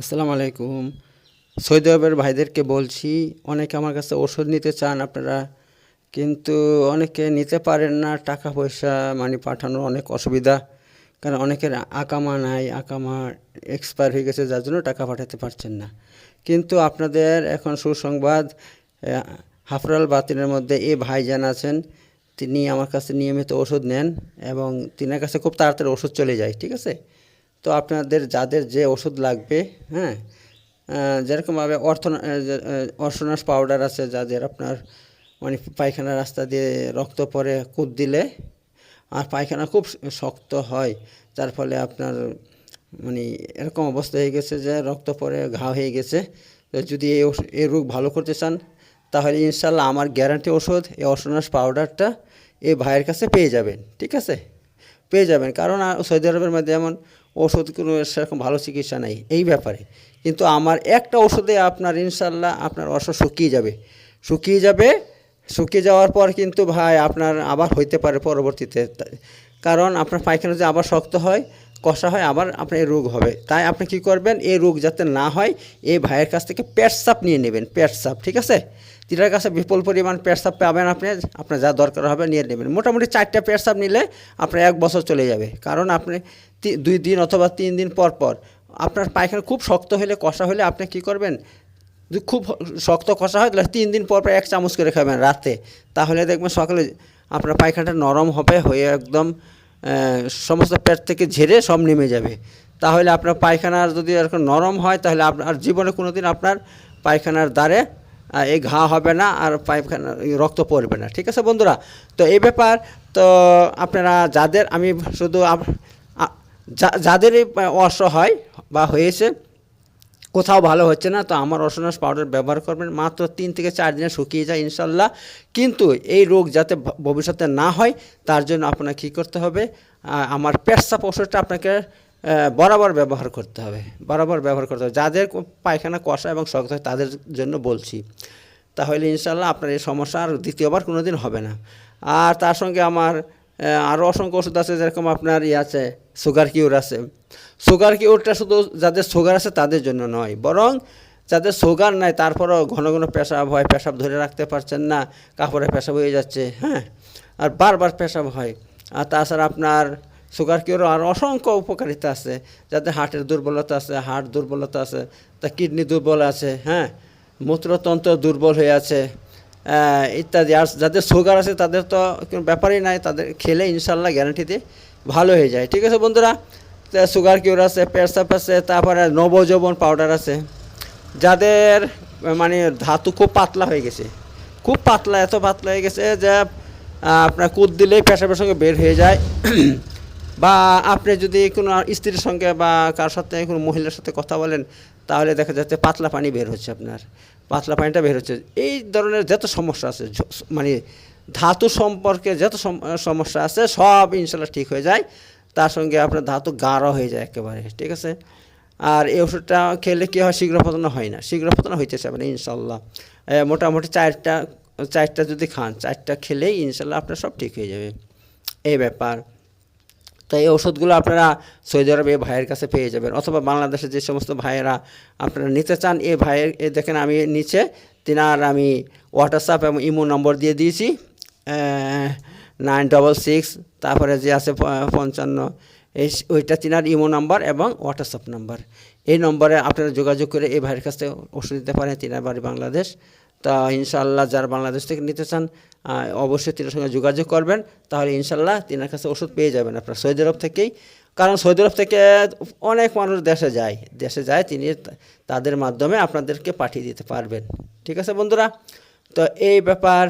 আসসালামু আলাইকুম। সৌদি ভাইদেরকে বলছি, অনেকে আমার কাছে ওষুধ নিতে চান আপনারা, কিন্তু অনেকে নিতে পারেন না টাকা পয়সা মানে পাঠানোর অনেক অসুবিধা, কারণ অনেকের আকামা নাই, আকামা এক্সপায়ার হয়ে গেছে, যার জন্য টাকা পাঠাতে পারছেন না। কিন্তু আপনাদের এখন সুসংবাদ হাফরাল বাতিনের মধ্যে এই ভাইজান আছেন, তিনি আমার কাছে নিয়মিত ওষুধ নেন এবং তিনার কাছে খুব তাড়াতাড়ি ওষুধ চলে যায়, ঠিক আছে? তো আপনাদের যাদের যে ওষুধ লাগবে হ্যাঁ যেরকমভাবে অর্থ অর্থনাশ পাউডার আছে, যাদের আপনার মানে পায়খানা রাস্তা দিয়ে রক্ত পরে কুদ দিলে, আর পায়খানা খুব শক্ত হয়, যার ফলে আপনার মানে এরকম অবস্থা হয়ে গেছে যে রক্ত পরে ঘা হয়ে গেছে। তো যদি এই এই রোগ ভালো করতে চান, তাহলে ইনশাল্লাহ আমার গ্যারান্টি ওষুধ, এই অর্থনাশ পাউডারটা এই ভাইয়ের কাছে পেয়ে যাবেন, ঠিক আছে? পেয়ে যাবেন, কারণ সৌদি আরবের মধ্যে এমন ওষুধ কোনো সেরকম ভালো চিকিৎসা নেই, এই ব্যাপারে। কিন্তু আমার একটা ওষুধে আপনার ইনশাল্লাহ আপনার অসুখ শুকিয়ে যাবে। শুকিয়ে যাবে, শুকিয়ে যাওয়ার পর কিন্তু ভাই আপনার আবার হইতে পারে পরবর্তীতে। কারণ আপনার পায়খানা যে আবার শক্ত হয়, কষা হয়, আবার আপনার এই রোগ হবে। তাই আপনি কি করবেন, এই রোগ যাতে না হয়, এই ভাইয়ের কাছ থেকে পেট সাপ নিয়ে নেবেন, পেট সাপ, ঠিক আছে? তিনার কাছে বিপুল পরিমাণ পেট সাপ পাবেন আপনি, আপনার যা দরকার হবে নিয়ে নেবেন। মোটামুটি চারটা পেট সাপ নিলে আপনার এক বছর চলে যাবে। কারণ আপনি দুই দিন অথবা তিন দিন পর পর। আপনার পায়খানা খুব শক্ত হলে, কষা হলে আপনি কি করবেন? যদি খুব শক্ত কষা হয়, তাহলে তিন দিন পর পর এক চামচ করে খাবেন রাতে। তাহলে দেখবেন সকালে আপনার পায়খানাটা নরম হবে, হয়ে একদম সমস্ত পেট থেকে ঝেড়ে সব নেমে যাবে। তাহলে আপনার পায়খানার যদি এরকম নরম হয়, তাহলে আপনার জীবনে কোনো দিন আপনার পায়খানার দ্বারে এই ঘা হবে না, আর পায়খানা রক্ত পড়বে না। ঠিক আছে বন্ধুরা? তো এই ব্যাপার, তো আপনারা যাদের, আমি শুধু যাদের অসহায় বা হয়েছে, কোথাও ভালো হচ্ছে না, তো আমার অসনাস পাউডার ব্যবহার করবেন। মাত্র তিন থেকে চার দিনে শুকিয়ে যায় ইনশাল্লাহ। কিন্তু এই রোগ যাতে ভবিষ্যতে না হয়, তার জন্য আপনাকে কী করতে হবে আমার পেটসাপ ওষুধটা আপনাকে বরাবর ব্যবহার করতে হবে। বরাবর ব্যবহার করতে হবে। যাদের পায়খানা কষা এবং শক্ত হয়, তাদের জন্য বলছি। তাহলে ইনশাল্লাহ আপনার এই সমস্যা আর দ্বিতীয়বার কোনো দিন হবে না। আর তার সঙ্গে আমার আরও অসংখ্য ওষুধ আছে যেরকম আপনার ইয়ে আছে সুগার কিউর আছে। সুগার কিউরটা শুধু যাদের সুগার আছে তাদের জন্য নয়, বরং যাদের সুগার নাই তারপরেও ঘন ঘন পেশাব হয়, পেশাব ধরে রাখতে পারছেন না কাপড়ে পেশাব হয়ে যাচ্ছে হ্যাঁ আর বারবার পেশাব হয়। আর তাছাড়া আপনার সুগার কিউরও আর অসংখ্য উপকারিতা আছে, যাদের হার্টের দুর্বলতা আছে হার্ট দুর্বলতা আছে, তা কিডনি দুর্বল আছে হ্যাঁ মূত্রতন্ত্র দুর্বল হয়ে আছে ইত্যাদি। আর যাদের সুগার আছে, তাদের তো কোনো ব্যাপারই নাই, তাদের খেলে ইনশাল্লাহ গ্যারান্টিতে ভালো হয়ে যায়। ঠিক আছে বন্ধুরা? সুগার কিউর আছে পেটসাপ আছে, তারপরে নবযৌবন পাউডার আছে। যাদের মানে ধাতু খুব পাতলা হয়ে গেছে, খুব পাতলা, এত পাতলা হয়ে গেছে যে আপনার কুদ দিলেই পেশাবের সঙ্গে বের হয়ে যায়। বা আপনি যদি কোনো স্ত্রীর সঙ্গে বা কার সাথে কোনো মহিলার সাথে কথা বলেন তাহলে দেখা যাচ্ছে পাতলা পানি বের হচ্ছে আপনার, পাতলা পানিটা বের হচ্ছে। এই ধরনের যত সমস্যা আছে মানে ধাতু সম্পর্কে যত সম- সমস্যা আছে, সব ইনশাল্লাহ ঠিক হয়ে যায়। তার সঙ্গে আপনার ধাতু গাঢ় হয়ে যায় একেবারে, ঠিক আছে? আর এই ওষুধটা খেলে কী হয়? শীঘ্র পতন হয় না। শীঘ্র পতন হইতে চাবে না ইনশাল্লাহ মোটামুটি চারটা চারটা যদি খান, চারটা খেলেই ইনশাল্লাহ আপনার সব ঠিক হয়ে যাবে। এই ব্যাপার। তো এই ওষুধগুলো আপনারা সৌদি আরবে এই ভাইয়ের কাছে পেয়ে যাবেন। অথবা বাংলাদেশের যে সমস্ত ভাইয়েরা আপনারা নিতে চান এই ভাইয়ের এই দেখেন আমি নিচে তিনার আমি হোয়াটসঅ্যাপ এবং ইমো নম্বর দিয়ে দিয়েছি নাইন ডবল সিক্স, তারপরে যে আছে পঞ্চান্ন, এই ওইটা তিনার ইমো নাম্বার এবং হোয়াটসঅ্যাপ নাম্বার। এই নম্বরে আপনারা যোগাযোগ করে এই ভাইয়ের কাছ ওষুধ নিতে পারেন, তিনার বাড়ি বাংলাদেশ। তা ইনশাল্লাহ যারা বাংলাদেশ থেকে নিতে চান অবশ্যই তিনার সঙ্গে যোগাযোগ করবেন, তাহলে ইনশাল্লাহ তিনার কাছে ওষুধ পেয়ে যাবেন আপনার সৌদি আরব থেকেই। কারণ সৌদি আরব থেকে অনেক মানুষ দেশে যায় দেশে যায় তিনি তাদের মাধ্যমে আপনাদেরকে পাঠিয়ে দিতে পারবেন। ঠিক আছে বন্ধুরা? তো এই ব্যাপার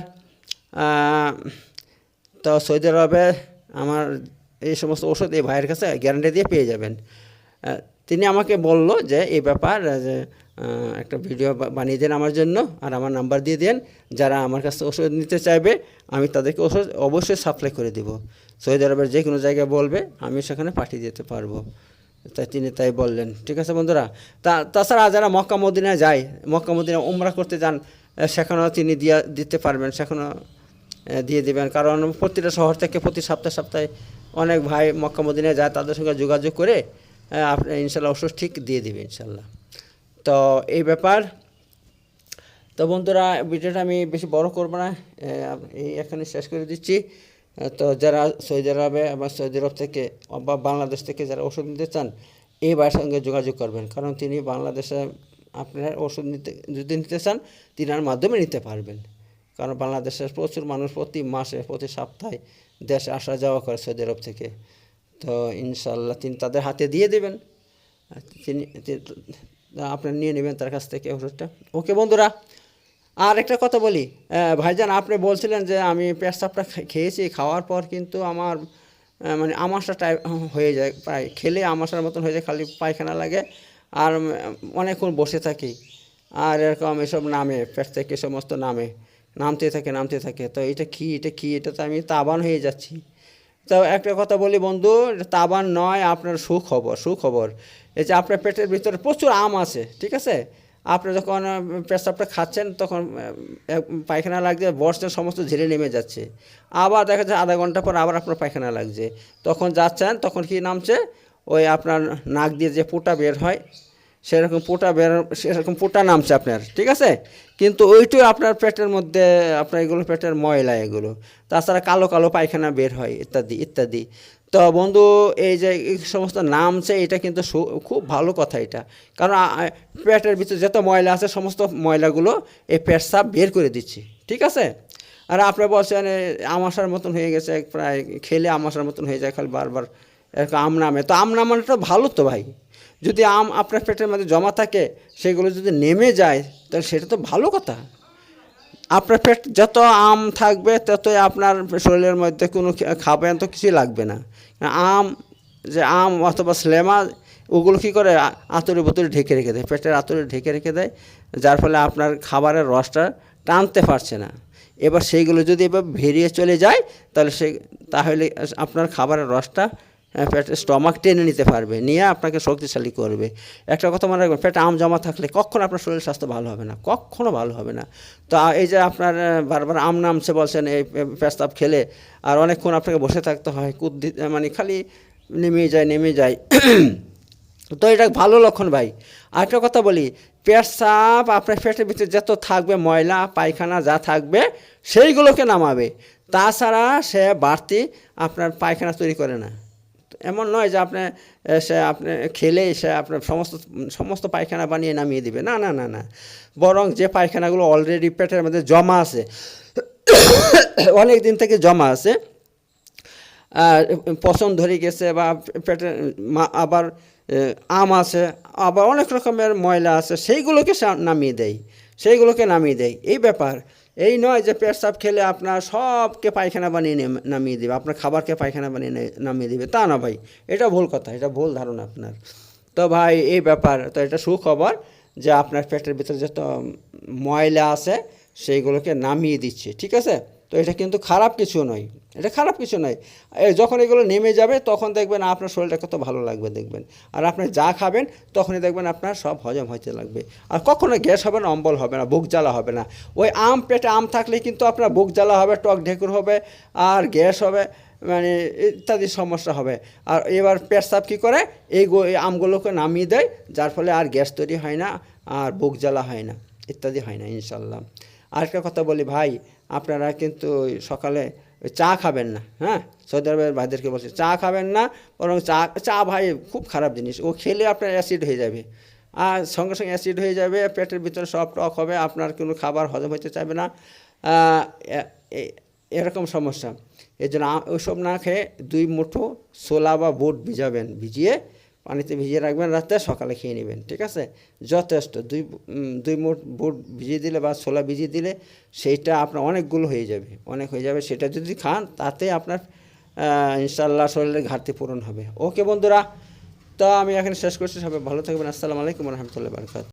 তো সৌদি আরবে আমার এই সমস্ত ওষুধ এই ভাইয়ের কাছে গ্যারান্টি দিয়ে পেয়ে যাবেন। তিনি আমাকে বলল যে, এই ব্যাপার একটা ভিডিও বানিয়ে দেন আমার জন্য আর আমার নাম্বার দিয়ে দেন। যারা আমার কাছে ওষুধ নিতে চাইবে, আমি তাদেরকে ওষুধ অবশ্যই সাপ্লাই করে দিব। সৌদি আরবের যে কোনো জায়গায় বলবে আমি সেখানে পাঠিয়ে দিতে পারব। তাই তিনি তাই বললেন। ঠিক আছে বন্ধুরা? তা, তাছাড়া যারা মক্কা মদিনায় যায়, মক্কা মদিনায় উমরা করতে যান সেখানেও তিনি দিয়া দিতে পারবেন, সেখানেও দিয়ে দেবেন। কারণ প্রতিটা শহর থেকে প্রতি সপ্তাহে সপ্তাহে অনেক ভাই মক্কা মদিনায় যায়, তাদের সঙ্গে যোগাযোগ করে আপনি ইনশাল্লাহ ওষুধ ঠিক দিয়ে দেবে ইনশাল্লাহ। তো এই ব্যাপার। তো বন্ধুরা, ভিডিওটা আমি বেশি বড় করব না এই এখানে শেষ করে দিচ্ছি। তো যারা সৌদি আরবে বা সৌদি আরব থেকে বা বাংলাদেশ থেকে যারা ওষুধ নিতে চান, এই ভাইয়ের সঙ্গে যোগাযোগ করবেন। কারণ তিনি বাংলাদেশে আপনার ওষুধ নিতে, যদি নিতে চান তিনার মাধ্যমে নিতে পারবেন। কারণ বাংলাদেশের প্রচুর মানুষ প্রতি মাসে, প্রতি সপ্তাহে দেশে আসা যাওয়া করে সৌদি আরব থেকে। তো ইনশাল্লাহ তিনি তাদের হাতে দিয়ে দেবেন। তিনি আপনার নিয়ে নেবেন তার কাছ থেকে ওষুধটা। ওকে বন্ধুরা আর একটা কথা বলি। ভাইজান, আপনি বলছিলেন যে আমি পেটসাপটা খেয়েছি, খাওয়ার পর কিন্তু আমার মানে আমাশা টাইপ হয়ে যায় প্রায়। খেলে আমাশার মতন হয়ে যায়, খালি পায়খানা লাগে। আর অনেকক্ষণ বসে থাকি। আর এরকম এসব নামে, পেট থেকে সমস্ত নামে। নামতে থাকে নামতে থাকে। তো এটা কি এটা কি, এটা তো আমি তাবান হয়ে যাচ্ছি। তো একটা কথা বলি বন্ধু, তাবান নয় আপনার সুখবর সুখবর। এই যে আপনার পেটের ভিতরে প্রচুর আম আছে, ঠিক আছে? আপনি যখন পেশাবটা খাচ্ছেন তখন পায়খানা লাগছে বসছেন সমস্ত ঝেড়ে নেমে যাচ্ছে। আবার দেখা যাচ্ছে আধা ঘণ্টা পর আবার আপনার পায়খানা লাগছে। তখন যাচ্ছেন, তখন কি নামছে? ওই আপনার নাক দিয়ে যে পোটা বের হয় সেরকম পোটা বের, সেরকম পোটা নামছে আপনার, ঠিক আছে? কিন্তু ওইটাই আপনার পেটের মধ্যে, আপনার এগুলো পেটের ময়লা এগুলো। তাছাড়া কালো কালো পায়খানা বের হয়, ইত্যাদি ইত্যাদি। তো বন্ধু, এই যে এই সমস্ত নামছে, এটা কিন্তু খুব ভালো কথা এটা। কারণ পেটের ভিতরে যত ময়লা আছে, সমস্ত ময়লাগুলো এই পেট সাপ বের করে দিচ্ছি, ঠিক আছে? আর আপনার বলছেন আমাশার মতন হয়ে গেছে, প্রায় খেলে আমাশার মতন হয়ে যায়, খালি বারবার এরকম আম নামে। তো আম নামানোটা ভালো তো ভাই? যদি আম আপনার পেটের মধ্যে জমা থাকে, সেগুলো যদি নেমে যায়, তাহলে সেটা তো ভালো কথা। আপনার পেট যত আম থাকবে, ততই আপনার শরীরের মধ্যে কোনো খাবেন তো কিছুই লাগবে না। আম, যে আম অথবা স্লেমা, ওগুলো কী করে আ- আঁতুড়ে বোতলে ঢেকে রেখে দেয়? পেটের আঁতুড়ে ঢেকে রেখে দেয়, যার ফলে আপনার খাবারের রসটা টানতে পারছে না। এবার সেইগুলো যদি এবার বেরিয়ে চলে যায়, তাহলে সে, তাহলে আপনার খাবারের রসটা স্টমাক টেনে নিতে পারবে, নিয়ে আপনাকে শক্তিশালী করবে। একটা কথা মনে রাখবেন পেটে আম জমা থাকলে কখনো আপনার শরীর স্বাস্থ্য ভালো হবে না, কখনো ভালো হবে না। তো এই যে আপনার বারবার আম নামছে বলছেন, এই পেস্তাব খেলে, আর অনেকক্ষণ আপনাকে বসে থাকতে হয় কুদ দিতে মানে খালি নেমে যায় নেমে যায়। তো এটা ভালো লক্ষণ ভাই। আরেকটা কথা বলি পেটসাপ আপনার পেটের ভিতরে যত থাকবে, ময়লা, পায়খানা যা থাকবে, সেইগুলোকে নামাবে। তাছাড়া সে বাড়তি আপনার পায়খানা তৈরি করে না। এমন নয় যে আপনি সে আপনি খেলে সে আপনার সমস্ত সমস্ত পায়খানা বানিয়ে নামিয়ে দিবে। না না না না। বরং যে পায়খানাগুলো অলরেডি পেটের মধ্যে জমা আছে অনেক দিন থেকে জমা আছে পছন্দ ধরে গেছে বা পেটে মা- আবার আম আছে, আবার অনেক রকমের ময়লা আছে, সেইগুলোকে নামিয়ে দেয়। সেইগুলোকে নামিয়ে দেয়। এই ব্যাপার। এই নয় যে পেট সাপ খেলে আপনার সবকে পায়খানা বানিয়ে নেম- নামিয়ে দেবে, আপনার খাবারকে পায়খানা বানিয়ে নামিয়ে দেবে। তা না ভাই, এটা ভুল কথা, এটা ভুল ধারণা আপনার। তো ভাই, এই ব্যাপার, তো এটা সুখবর যে আপনার পেটের ভিতরে যত ময়লা আছে, সেইগুলোকে নামিয়ে দিচ্ছে, ঠিক আছে? তো এটা কিন্তু খারাপ কিছু নয়। এটা খারাপ কিছু নয়। যখন এগুলো নেমে যাবে, তখন দেখবেন আপনার শরীরটা কত ভালো লাগবে দেখবেন। আর আপনি যা খাবেন, তখনই দেখবেন আপনার সব হজম হতে লাগবে। আর কখনো গ্যাস হবে না, অম্বল হবে না, বুক জ্বালা হবে না। ওই আম, পেটে আম থাকলে কিন্তু আপনার বুক জ্বালা হবে, টক ঢেকুর হবে, আর গ্যাস হবে মানে ইত্যাদি সমস্যা হবে। আর এবার পেটসাপ কী করে? এই আমগুলোকে নামিয়ে দেয়, যার ফলে আর গ্যাস তৈরি হয় না, আর বুক জ্বালা হয় না, ইত্যাদি হয় না ইনশাল্লাহ আরেকটা কথা বলি, ভাই, আপনারা কিন্তু সকালে চা খাবেন না হ্যাঁ? সৌদি আরবের ভাইদেরকে বলছি, চা খাবেন না, বরং চা চা ভাই, খুব খারাপ জিনিস। ও খেলে আপনার অ্যাসিড হয়ে যাবে। আর সঙ্গে সঙ্গে অ্যাসিড হয়ে যাবে, পেটের ভিতরে সব টক হবে, আপনার কোনো খাবার হজম হতে চাইবে না। এরকম সমস্যা। এই জন্য ওইসব না খেয়ে দুই মুঠো ছোলা বা বুট ভিজাবেন, ভিজিয়ে পানিতে ভিজিয়ে রাখবেন, রাতে সকালে খেয়ে নেবেন, ঠিক আছে? যথেষ্ট। দুই দুই মুঠ বুট ভিজিয়ে দিলে বা ছোলা ভিজিয়ে দিলে সেইটা আপনার অনেকগুলো হয়ে যাবে, অনেক হয়ে যাবে। সেটা যদি খান, তাতে আপনার ইনশাল্লাহ শরীরের ঘাটতি পূরণ হবে। ওকে বন্ধুরা, তো আমি এখানে শেষ করছি। সবাই ভালো থাকবেন। আসসালামু আলাইকুম রহমতুল্লাহ বারকাত